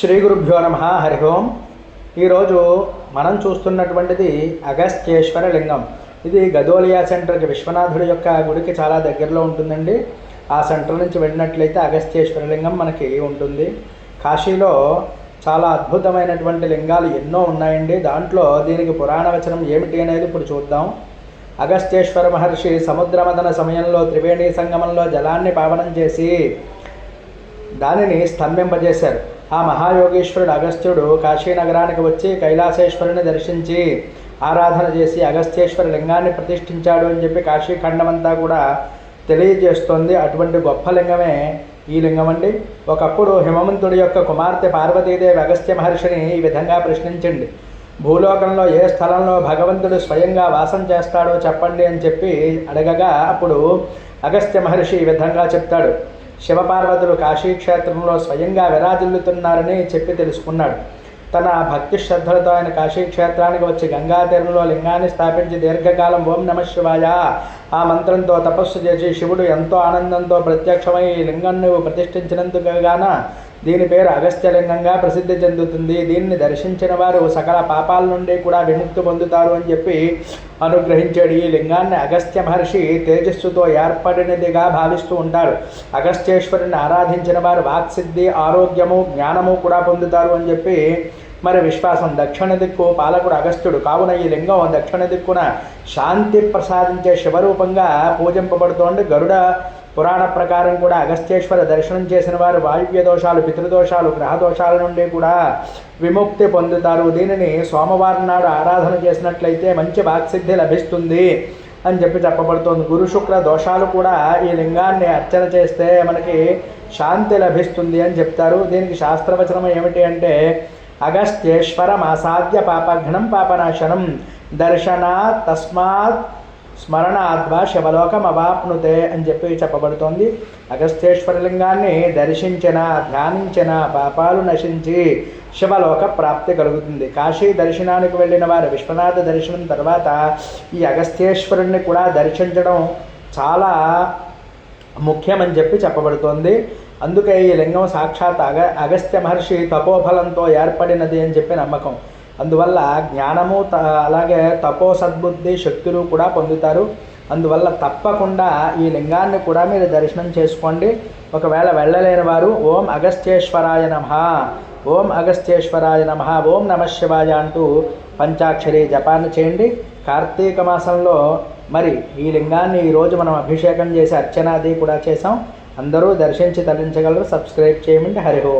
శ్రీ గురుభ్యో నమ హరి ఓం. ఈరోజు మనం చూస్తున్నటువంటిది అగస్త్యేశ్వర లింగం. ఇది గదోలియా సెంటర్కి విశ్వనాథుడి యొక్క గుడికి చాలా దగ్గరలో ఉంటుందండి. ఆ సెంటర్ నుంచి వెళ్ళినట్లయితే అగస్త్యేశ్వర లింగం మనకి ఉంటుంది. కాశీలో చాలా అద్భుతమైనటువంటి లింగాలు ఎన్నో ఉన్నాయండి. దాంట్లో దీనికి పురాణ వచనం ఏమిటి అనేది ఇప్పుడు చూద్దాం. అగస్త్యేశ్వర మహర్షి సముద్రమదన సమయంలో త్రివేణి సంగమంలో జలాన్ని పావనం చేసి దానిని స్తంభింపజేశారు. ఆ మహాయోగేశ్వరుడు అగస్త్యుడు కాశీనగరానికి వచ్చి కైలాసేశ్వరుని దర్శించి ఆరాధన చేసి అగస్త్యేశ్వర లింగాన్ని ప్రతిష్ఠించాడు అని చెప్పి కాశీఖండమంతా కూడా తెలియజేస్తోంది. అటువంటి గొప్ప లింగమే ఈ లింగం అండి ఒకప్పుడు హిమవంతుడి యొక్క కుమార్తె పార్వతీదేవి అగస్త్య మహర్షిని ఈ విధంగా ప్రశ్నించండి భూలోకంలో ఏ స్థలంలో భగవంతుడు స్వయంగా వాసం చేస్తాడో చెప్పండి అని చెప్పి అడగగా అప్పుడు అగస్త్య మహర్షి ఈ విధంగా చెప్తాడు. శివపార్వతులు కాశీక్షేత్రంలో స్వయంగా విరాజిల్లుతున్నారని చెప్పి తెలుసుకున్నాడు. తన భక్తి శ్రద్ధలతో ఆయన కాశీక్షేత్రానికి వచ్చి గంగా తీరంలో లింగాన్ని స్థాపించి దీర్ఘకాలం ఓం నమ శివాయ ఆ మంత్రంతో తపస్సు చేసి శివుడు ఎంతో ఆనందంతో ప్రత్యక్షమై ఈ లింగం నువ్వు గాన దీని పేరు అగస్త్యలింగంగా ప్రసిద్ధి చెందుతుంది. దీన్ని దర్శించిన వారు సకల పాపాల నుండి కూడా విముక్తి పొందుతారు అని చెప్పి అనుగ్రహించాడు. ఈ లింగాన్ని అగస్త్య మహర్షి తేజస్సుతో ఏర్పడినదిగా భావిస్తూ ఉంటారు. అగస్త్యేశ్వరుని ఆరాధించిన వారు వాక్సిద్ధి ఆరోగ్యము జ్ఞానము కూడా పొందుతారు అని చెప్పి మరి విశ్వాసం దక్షిణ దిక్కు పాలకుడు అగస్త్యుడు. కావున ఈ లింగం దక్షిణ దిక్కున శాంతి ప్రసాదించే శివరూపంగా పూజింపబడుతోంది. గరుడ పురాణ ప్రకారం కూడా అగస్త్యేశ్వర దర్శనం చేసిన వారు వాయువ్య దోషాలు పితృదోషాలు గ్రహ దోషాల నుండి కూడా విముక్తి పొందుతారు. దీనిని సోమవారం నాడు ఆరాధన చేసినట్లయితే మంచి వాక్సిద్ధి లభిస్తుంది అని చెప్పి చెప్పబడుతోంది. గురు శుక్ర దోషాలు కూడా ఈ లింగాన్ని అర్చన చేస్తే మనకి శాంతి లభిస్తుంది అని చెప్తారు. దీనికి శాస్త్రవచనం ఏమిటి అంటే అగస్త్యేశ్వరమాసాద్య పాపఘ్నం పాపనాశనం దర్శనాత్ తస్మాత్ స్మరణాద్వా శివలోకమవాప్నుతే అని చెప్పి చెప్పబడుతోంది. అగస్త్యేశ్వరలింగాన్ని దర్శించిన ధ్యానించిన పాపాలు నశించి శివలోక ప్రాప్తి కలుగుతుంది. కాశీ దర్శనానికి వెళ్ళిన వారు విశ్వనాథ దర్శనం తర్వాత ఈ అగస్త్యేశ్వరుణ్ణి కూడా దర్శించడం చాలా ముఖ్యమని చెప్పి చెప్పబడుతోంది. అందుకే ఈ లింగం సాక్షాత్ అగ అగస్త్య మహర్షి తపోఫలంతో ఏర్పడినది అని చెప్పి నమ్మకం. అందువల్ల జ్ఞానము త అలాగే తపో సద్బుద్ధి శక్తులు కూడా పొందుతారు. అందువల్ల తప్పకుండా ఈ లింగాన్ని కూడా మీరు దర్శనం చేసుకోండి. ఒకవేళ వెళ్ళలేని వారు ఓం అగస్త్యేశ్వరాయ నమ ఓం అగస్త్యేశ్వరాయ నమ ఓం నమ శివాయ అంటూ పంచాక్షరి జపాన్ని చేయండి. కార్తీక మాసంలో మరి ఈ లింగాన్ని ఈరోజు మనం అభిషేకం చేసి అర్చనాది కూడా చేసాం అందరూ దర్శించి తరించగలరు సబ్స్క్రైబ్ చేయమంటే హరిహో